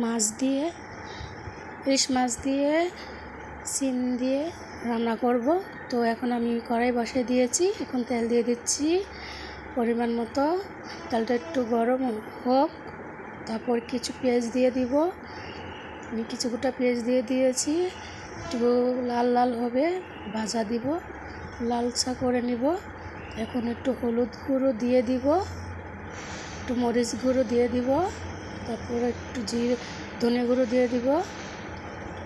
মাছ দিয়ে, ইলিশ মাছ দিয়ে, সিম দিয়ে রান্না করব। তো এখন আমি কড়াই বসিয়ে দিয়েছি। এখন তেল দিয়ে দিচ্ছি পরিমাণ মতো। তেলটা একটু গরম হোক, তারপর কিছু পেঁয়াজ দিয়ে দিব। আমি কিছু গোটা পেঁয়াজ দিয়ে দিয়েছি। একটু লাল লাল হবে, ভাজা দিব। লালচা করে নিব। এখন একটু হলুদ গুঁড়ো দিয়ে দিব। একটু মরিচ গুঁড়ো দিয়ে দিব। তারপর একটু জিরে, ধনে গুঁড়ো দিয়ে দিব।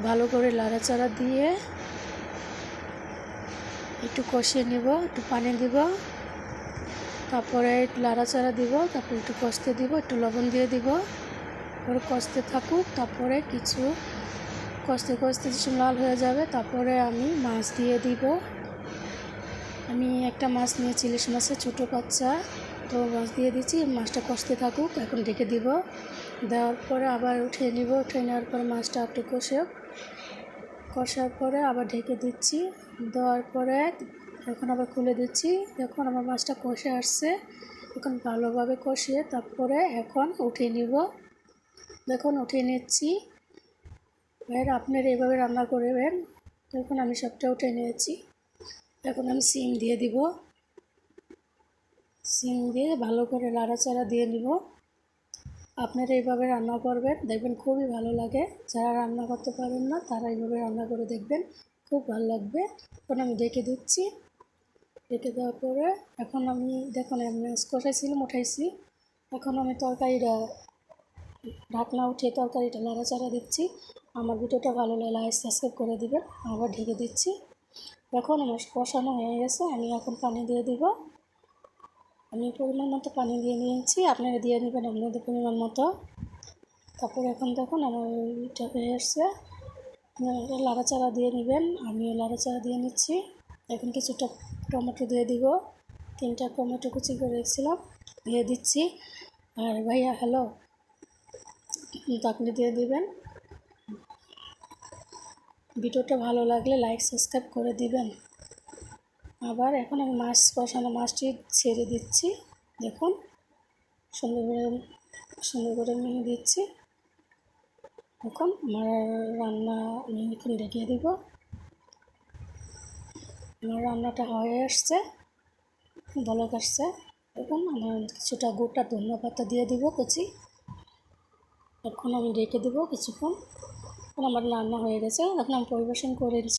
ভালো করে লাড়াচাড়া দিয়ে একটু কষিয়ে নিব, একটু পানি দিব। তারপরে লাড়াচাড়া দিব, তারপর একটু কষতে দিব, একটু লবণ দিয়ে দিব। তারপরে কষতে থাকুক, তারপরে কিছু কষতে কষতে কিছু লাল হয়ে যাবে, তারপরে আমি মাছ দিয়ে দিব। আমি একটা মাছ নিয়েছি, ইলিশ মাছের ছোটো বাচ্চা, তো মাছ দিয়ে দিচ্ছি, মাছটা কষতে থাকুক, এখন ঢেকে দিব। দেওয়ার পরে আবার উঠিয়ে নিব। উঠে নেওয়ার পরে মাছটা একটু কষে, কষার পরে আবার ঢেকে দিচ্ছি। দেওয়ার পরে এখন আবার খুলে দিচ্ছি। এখন আমার মাছটা কষে আসছে। এখন ভালোভাবে কষিয়ে তারপরে এখন উঠিয়ে নিব। দেখুন, উঠিয়ে নিচ্ছি। এবার আপনারা এইভাবে রান্না করবেন। দেখুন, আমি সবটা উঠে নিয়েছি। এখন আমি সিম দিয়ে দিব। সিম দিয়ে ভালো করে লাড়াচাড়া দিয়ে নিব। আপনারা এইভাবে রান্না করবেন, দেখবেন খুবই ভালো লাগে। যারা রান্না করতে পারেন না, তারা এইভাবে রান্না করে দেখবেন, খুব ভালো লাগবে। এখন আমি ডেকে দিচ্ছি। ডেকে দেওয়ার পরে এখন আমি, দেখুন, আমি কষাইছিলাম, উঠাইছি। এখন আমি তরকারিটা, ঢাকনা উঠিয়ে তরকারিটা নাড়াচাড়া দিচ্ছি। আমার ভিডিওটা ভালো লাগলে সাবস্ক্রাইব করে দিবেন। আবার ঢেকে দিচ্ছি। এখন আমার কষানো হয়ে গেছে। আমি এখন পানি দিয়ে দিব। আমি পরিমাণ মতো পানি দিয়ে নিয়েছি, আপনারা দিয়ে নেবেন আপনাদের পরিমাণ মতো। তারপরে এখন দেখুন আমার এটা হয়ে আসছে। আপনারা লাড়াচাড়া দিয়ে নেবেন, আমিও লাড়াচাড়া দিয়ে নিচ্ছি। এখন কিছুটা টমেটো দিয়ে দিব, তিনটা টমেটো কুচি করে রেখেছিলাম, দিয়ে দিচ্ছি। আর ভাইয়া, হ্যালো? আপনি দিয়ে দিবেন। ভিডিওটা ভালো লাগলে লাইক, সাবস্ক্রাইব করে দিবেন। আবার এখন আমি মাছ কষানো মাছটি ছেড়ে দিচ্ছি। দেখুন, সুন্দর করে সুন্দর করে নিয়ে দিচ্ছি। এখন আমার রান্না, আমি এখন দেখিয়ে দেব। আমার রান্নাটা হয়ে আসছে, বলক আসছে। এখন আমার কিছুটা গোটা ধনিয়া পাতা দিয়ে দিব কুচি। এখন আমি রেখে দেবো কিছুক্ষণ। এখন আমার রান্না হয়ে গেছে, এখন আমি পরিবেশন করে